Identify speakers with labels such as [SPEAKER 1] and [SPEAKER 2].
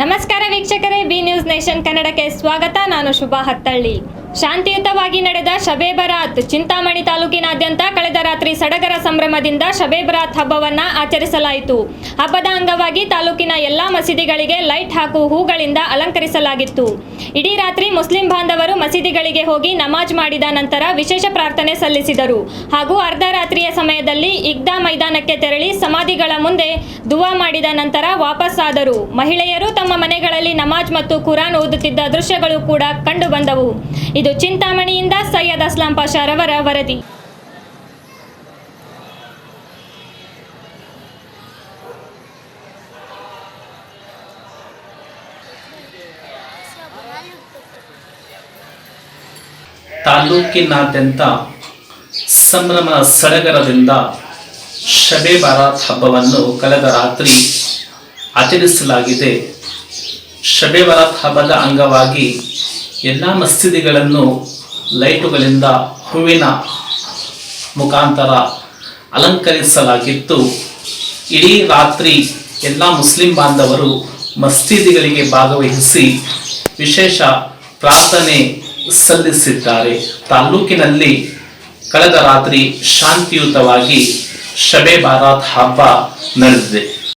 [SPEAKER 1] ನಮಸ್ಕಾರ ವೀಕ್ಷಕರೇ B news nation ಕನ್ನಡಕ್ಕೆ ಸ್ವಾಗತ. ನಾನು ಶುಭಾ ಹತ್ತಳ್ಳಿ. ಶಾಂತಿಯುತವಾಗಿ ನಡೆದ ಶಬೆ ಬರಾತ್ ಚಿಂತಾಮಣಿ ತಾಲೂಕಿನಾದ್ಯಂತ ಕಳೆದ ರಾತ್ರಿ ಸಡಗರ ಸಂಭ್ರಮದಿಂದ ಶಬೆ ಬರಾತ್ ಹಬ್ಬವನ್ನ ಆಚರಿಸಲಾಯಿತು. ಹಬ್ಬದ ಅಂಗವಾಗಿ ತಾಲೂಕಿನ ಎಲ್ಲಾ ಮಸೀದಿಗಳಿಗೆ ಲೈಟ್ ಹಾಕು ಹೂಗಳಿಂದ ಅಲಂಕರಿಸಲಾಗಿತ್ತು. ಇಡೀ ರಾತ್ರಿ ಮುಸ್ಲಿಂ ಬಾಂಧವರು ಮಸೀದಿಗಳಿಗೆ ಹೋಗಿ ನಮಾಜ್ ಮಾಡಿದ ನಂತರ ವಿಶೇಷ ಪ್ರಾರ್ಥನೆ ಸಲ್ಲಿಸಿದರು. ಹಾಗೂ ಅರ್ಧ ರಾತ್ರಿಯ ಸಮಯದಲ್ಲಿ ಇಗ್ದಾ ಮೈದಾನಕ್ಕೆ ತೆರಳಿ ಸಮಾಧಿಗಳ ಮುಂದೆ ದುವಾ ಮಾಡಿದ ನಂತರ ವಾಪಸ್ಸಾದರು ಮಹಿಳೆಯರು ತಮ್ಮ ಮನೆಗಳಲ್ಲಿ ನಮಾಜ್ ಮತ್ತು ಕುರಾನ್ ಓದುತ್ತಿದ್ದ ದೃಶ್ಯಗಳು ಕೂಡ ಕಂಡು ಬಂದವು. ಇದು ಚಿಂತಾಮಣಿಯಿಂದ ಸೈಯದ್ ಅಸ್ಲಾಂ ಪಾಷಾರವರ ವರದಿ.
[SPEAKER 2] ತಾಲೂಕಿನಾದ್ಯಂತ ಸಂಭ್ರಮ ಸಡಗರದಿಂದ ಶಬೆ ಬಾರಾತ್ ಹಬ್ಬವನ್ನು ಕಳೆದ ರಾತ್ರಿ ಆಚರಿಸಲಾಗಿದೆ. ಶಬೆ ಬಾರಾತ್ ಹಬ್ಬದ ಅಂಗವಾಗಿ ಎಲ್ಲ ಮಸೀದಿಗಳನ್ನು ಲೈಟುಗಳಿಂದ ಹೂವಿನ ಮುಖಾಂತರ ಅಲಂಕರಿಸಲಾಗಿತ್ತು. ಇಡೀ ರಾತ್ರಿ ಎಲ್ಲ ಮುಸ್ಲಿಂ ಬಾಂಧವರು ಮಸೀದಿಗಳಿಗೆ ಭಾಗವಹಿಸಿ ವಿಶೇಷ ಪ್ರಾರ್ಥನೆ ಸಲ್ಲಿಸಿದ್ದಾರೆ. ತಾಲ್ಲೂಕಿನಲ್ಲಿ ಕಳೆದ ರಾತ್ರಿ ಶಾಂತಿಯುತವಾಗಿ ಶಬೆ ಬಾರಾತ್ ಹಬ್ಬ ನಡೆದಿದೆ.